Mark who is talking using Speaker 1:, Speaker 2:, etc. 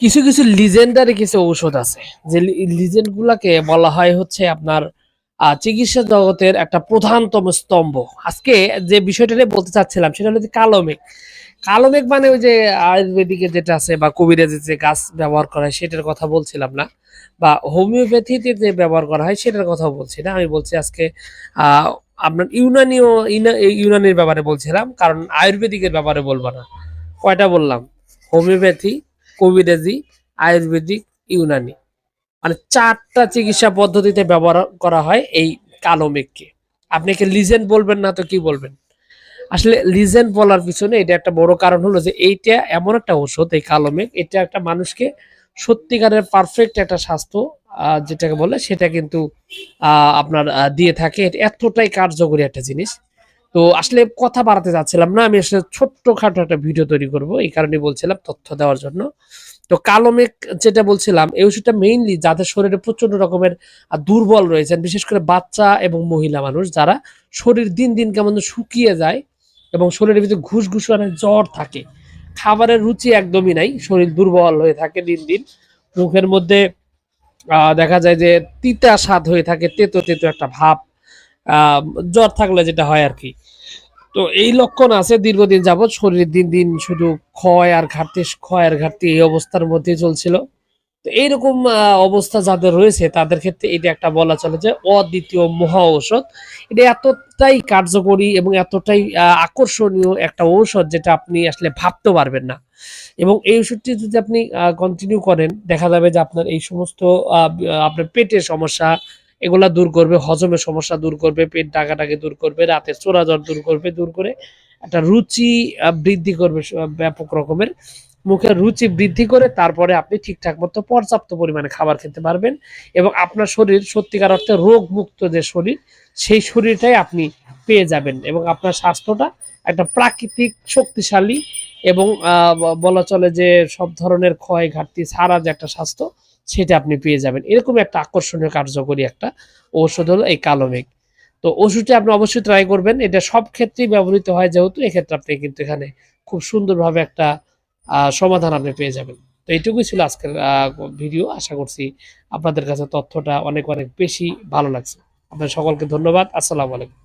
Speaker 1: কিছু কিছু লিজেন্ডারি কিছু ঔষধ আছে। যে লিজেন্ড গুলাকে বলা হয় হচ্ছে আপনার চিকিৎসা জগতের একটা প্রধানতম স্তম্ভ। আজকে যে বিষয়টা নিয়ে বলতে চাচ্ছিলাম সেটা হলো যে কালো মানে ওই যে আয়ুর্বেদিকে যেটা আছে বা কবিরাজে যে গাছ ব্যবহার করা হয় সেটার কথা বলছিলাম না। বা হোমিওপ্যাথিতে যে ব্যবহার করা হয় সেটার কথা বলছি না। আমি বলছি আজকে আপনার ইউনানিও ইউনানির ব্যাপারে বলছিলাম। কারণ আয়ুর্বেদিকের ব্যাপারে বলব না। কয়টা বললাম? হোমিওপ্যাথি কবিরাজি আয়ুর্বেদিক, ইউনানি। মানে চারটা চিকিৎসা পদ্ধতিতে ব্যবহার করা হয় এই কালো মেঘকে। আপনি কি লিজেন্ড বলবেন না তো কি বলবেন? আসলে লিজেন্ড বলার পিছনে এটা একটা বড় কারণ হলো যে এইটা এমন একটা ওষুধ এই কালো মেঘ। এটা একটা মানুষকে সত্যিকারের পারফেক্ট একটা স্বাস্থ্য যেটাকে বলে সেটা কিন্তু আপনার দিয়ে থাকে। এতটাই কার্যকরী একটা জিনিস। তো আসলে কথা বাড়াতে যাচ্ছিলাম না, আমি আসলে ছোট্ট খাটো একটা ভিডিও তৈরি করব, এই কারণে বলছিলাম তথ্য দেওয়ার জন্য। তো কালো মেঘ যেটা বলছিলাম, এই ওষুধটা মেইনলি যাদের শরীরে প্রচণ্ড রকমের দুর্বল রয়েছেন, বিশেষ করে বাচ্চা এবং মহিলা মানুষ, যারা শরীর দিন দিন কেমন শুকিয়ে যায় এবং শরীরের ভিতরে ঘুষ ঘুষানো জ্বর থাকে। খাবারের রুচি একদমই নাই, শরীর দুর্বল হয়ে থাকে দিন দিন। মুখের মধ্যে দেখা যায় যে তিতা স্বাদ হয়ে থাকে, তেতো তেতো একটা ভাব। জ্বর থাকলে যেটা হয় আর কি। তো এই লক্ষণ আছে, দীর্ঘদিন যাবৎ শরীর দিন দিন শুধু ক্ষয় আর ঘাটতি, ক্ষয় আর ঘাটতি এই অবস্থার মধ্যে চলছিল। তো এইরকম অবস্থা যাদের রয়েছে, তাদের ক্ষেত্রে এটা একটা বলা চলে যে অদ্বিতীয় মহা ঔষধ। এটা এতটাই কার্যকরী এবং এতটাই আকর্ষণীয় একটা ঔষধ যেটা আপনি আসলে ভাবতে পারবেন না। এবং এই ওষুধটি যদি আপনি কন্টিনিউ করেন, দেখা যাবে যে আপনার এই সমস্ত আপনার পেটের সমস্যা এগুলা দূর করবে, হজমের সমস্যা দূর করবে, পেট ডাকাটাকে দূর করবে রাতের চোরাজর দূর করবে, দূর করে একটা রুচি বৃদ্ধি করবে ব্যাপক রকমের। মুখের রুচি বৃদ্ধি করে তারপরে আপনি ঠিকঠাক মতো পর্যাপ্ত পরিমাণে খাবার খেতে পারবেন এবং আপনার শরীর সত্যিকার অর্থে রোগ মুক্ত যে শরীর, সেই শরীরটাই আপনি পেয়ে যাবেন এবং আপনার স্বাস্থ্যটা একটা প্রাকৃতিক শক্তিশালী এবং বলা চলে যে সব ধরনের ক্ষয় ঘাটতি ছাড়া যে একটা স্বাস্থ্য সেটা আপনি পেয়ে যাবেন। এরকম একটা আকর্ষণীয় কার্যকরী একটা ঔষধ হলো এই কালো মেঘ। তো ওষুধটি আপনি অবশ্যই ট্রাই করবেন। এটা সব ক্ষেত্রেই ব্যবহৃত হয় যেহেতু, এক্ষেত্রে আপনি কিন্তু এখানে খুব সুন্দরভাবে একটা সমাধান আপনি পেয়ে যাবেন। তো এইটুকুই ছিল আজকের ভিডিও। আশা করছি আপনাদের কাছে তথ্যটা অনেক অনেক বেশি ভালো লাগছে। আপনাদের সকলকে ধন্যবাদ। আসসালামু আলাইকুম।